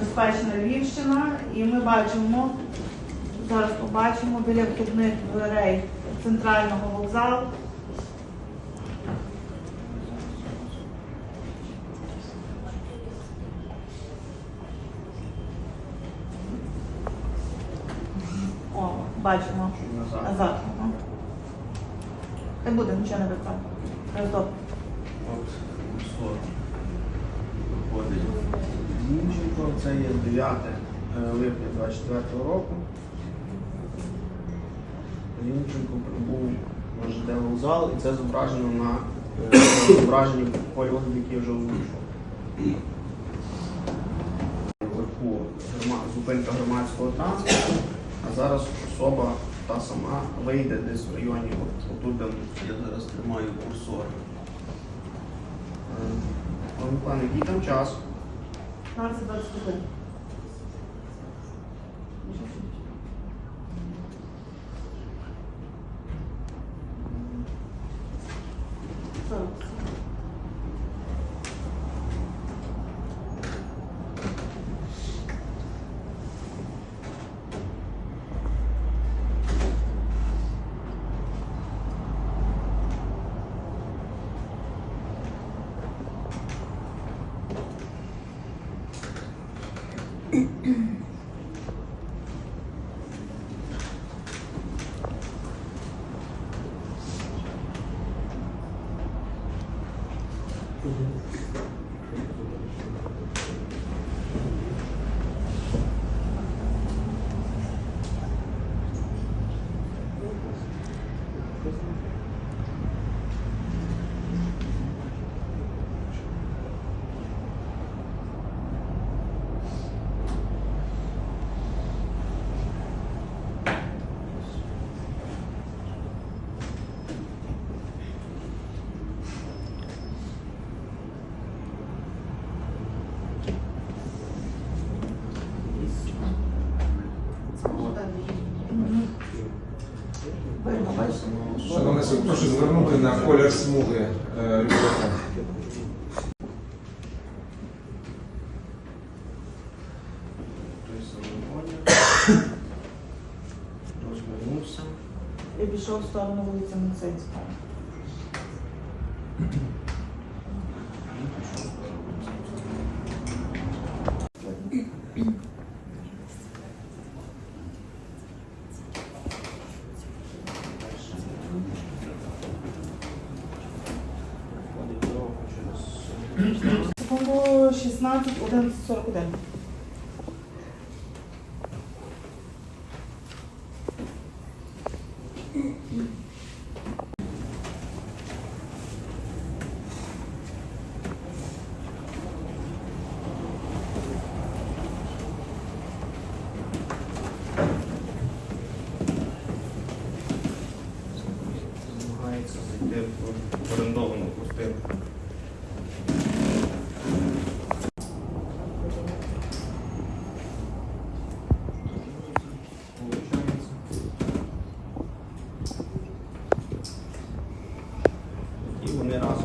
Безпечна Львівщина. І ми бачимо, зараз побачимо біля вхідних дверей центрального вокзалу. О, бачимо. Назад. Не буде нічого не. Роздоп. Виходить. Зінченко, це є 9 липня 24 року. Зінченко прибув на ЖД вокзал, і це зображено на е, зображенні польоту, який вже озвучував. Вверху зупинка громадського транспорту, а зараз особа та сама вийде десь в районі, от, отут, де я зараз тримаю курсор. Е, пане, який там час? Bardzo, bardzo dziękuję. Co? 嗯嗯。Шановний суд, прошу звернути на колір смуги е, самий одяг. Розвернувся. І пішов в сторону вулиці Муцинського. Секунду 16, 11,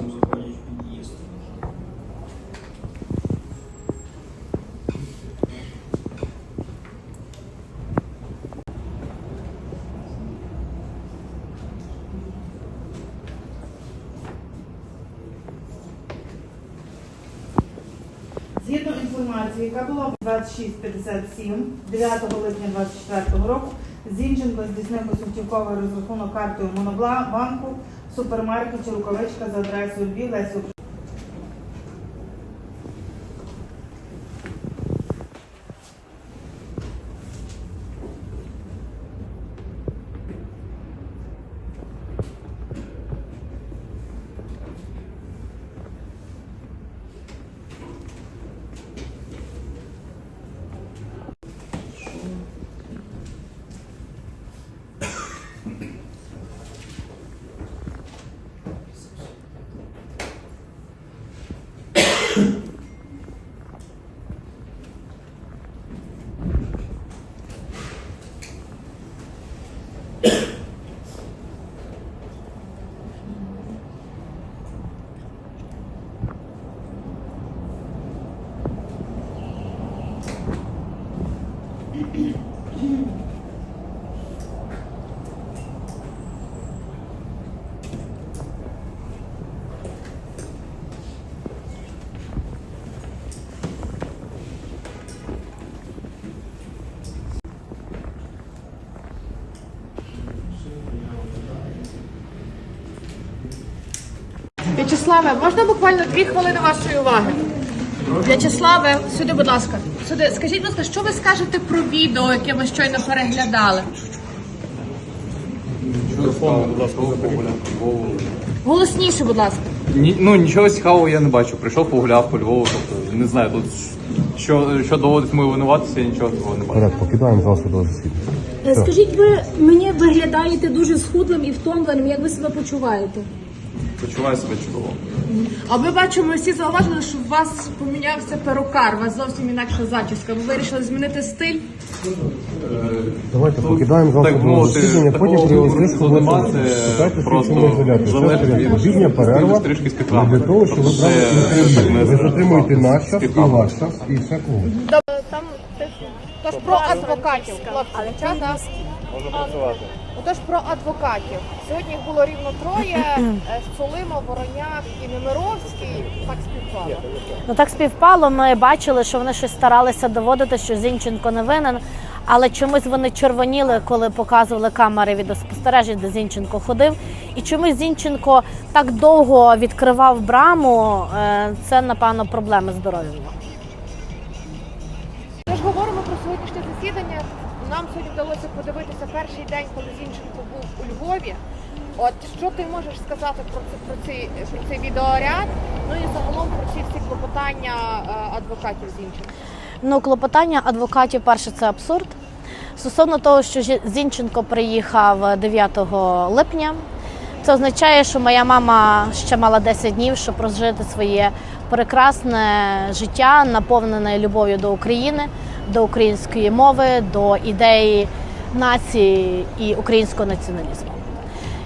разом заходять в під'їзд. Згідно інформації, яка була 2657 9 липня 2024 року, Зінченко здійснив безготівковий розрахунок картою Монобанку супермаркеті Рукавичка за адресою Львів Лесі В'ячеславе, можна буквально дві хвилини вашої уваги? В'ячеславе, сюди, будь ласка. Сюди. Скажіть, будь ласка, що ви скажете про відео, яке ми щойно переглядали? Голосніше, будь ласка. Ні, ну нічого цікавого я не бачу. Прийшов, погуляв по Львову. Тобто не знаю, тут що, що доводить мою винуватися, я нічого такого не бачу. Порядок, покидаємо зал судового засідання. Е, Скажіть, ви мені виглядаєте дуже схудлим і втомленим. Як ви себе почуваєте? Почуваю себе чудово. А ми бачимо, ми всі зауважили, що у вас помінявся перукар, у вас зовсім інакша зачіска. Ви вирішили змінити стиль. Давайте покидаємо Так мовити, засідання, потім такого вибору стрижку нема, це шукати просто залежить від обідня перерва. стрижки для того, щоб ви Тобто брали це інтерв'ю. Ви затримуєте наш час і ваш час, і все кого. Тож про адвокатів, хлопці, дівчата. Можна працювати. Отож про адвокатів. Сьогодні їх було рівно троє: Е, Солима, Вороняк і Немировський. Так співпало. Ну так співпало. Ми бачили, що вони щось старалися доводити, що Зінченко не винен. Але чомусь вони червоніли, коли показували камери відеоспостережень, де Зінченко ходив. І чомусь Зінченко так довго відкривав браму. Е, Це, напевно, проблеми здоров'я. Перший день, коли Зінченко був у Львові. От що ти можеш сказати про це про цей про цей відеоряд? Ну і загалом про ці всі клопотання е, адвокатів Зінченка. Ну, клопотання адвокатів, перше, це абсурд. Стосовно того, що Зінченко приїхав 9 липня, це означає, що моя мама ще мала 10 днів, щоб прожити своє прекрасне життя, наповнене любов'ю до України, до української мови, до ідеї нації і українського націоналізму.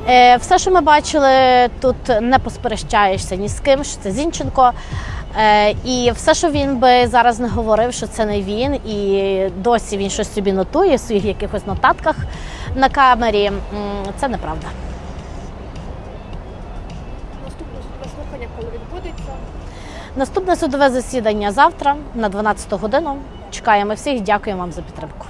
Е, Все, що ми бачили, тут не посперечаєшся ні з ким, що це Зінченко. Е, І все, що він би зараз не говорив, що це не він, і досі він щось собі нотує в своїх якихось нотатках на камері. Це неправда. Наступне судове слухання, коли відбудеться. Наступне судове засідання завтра на 12 годину. Чекаємо всіх. Дякуємо вам за підтримку.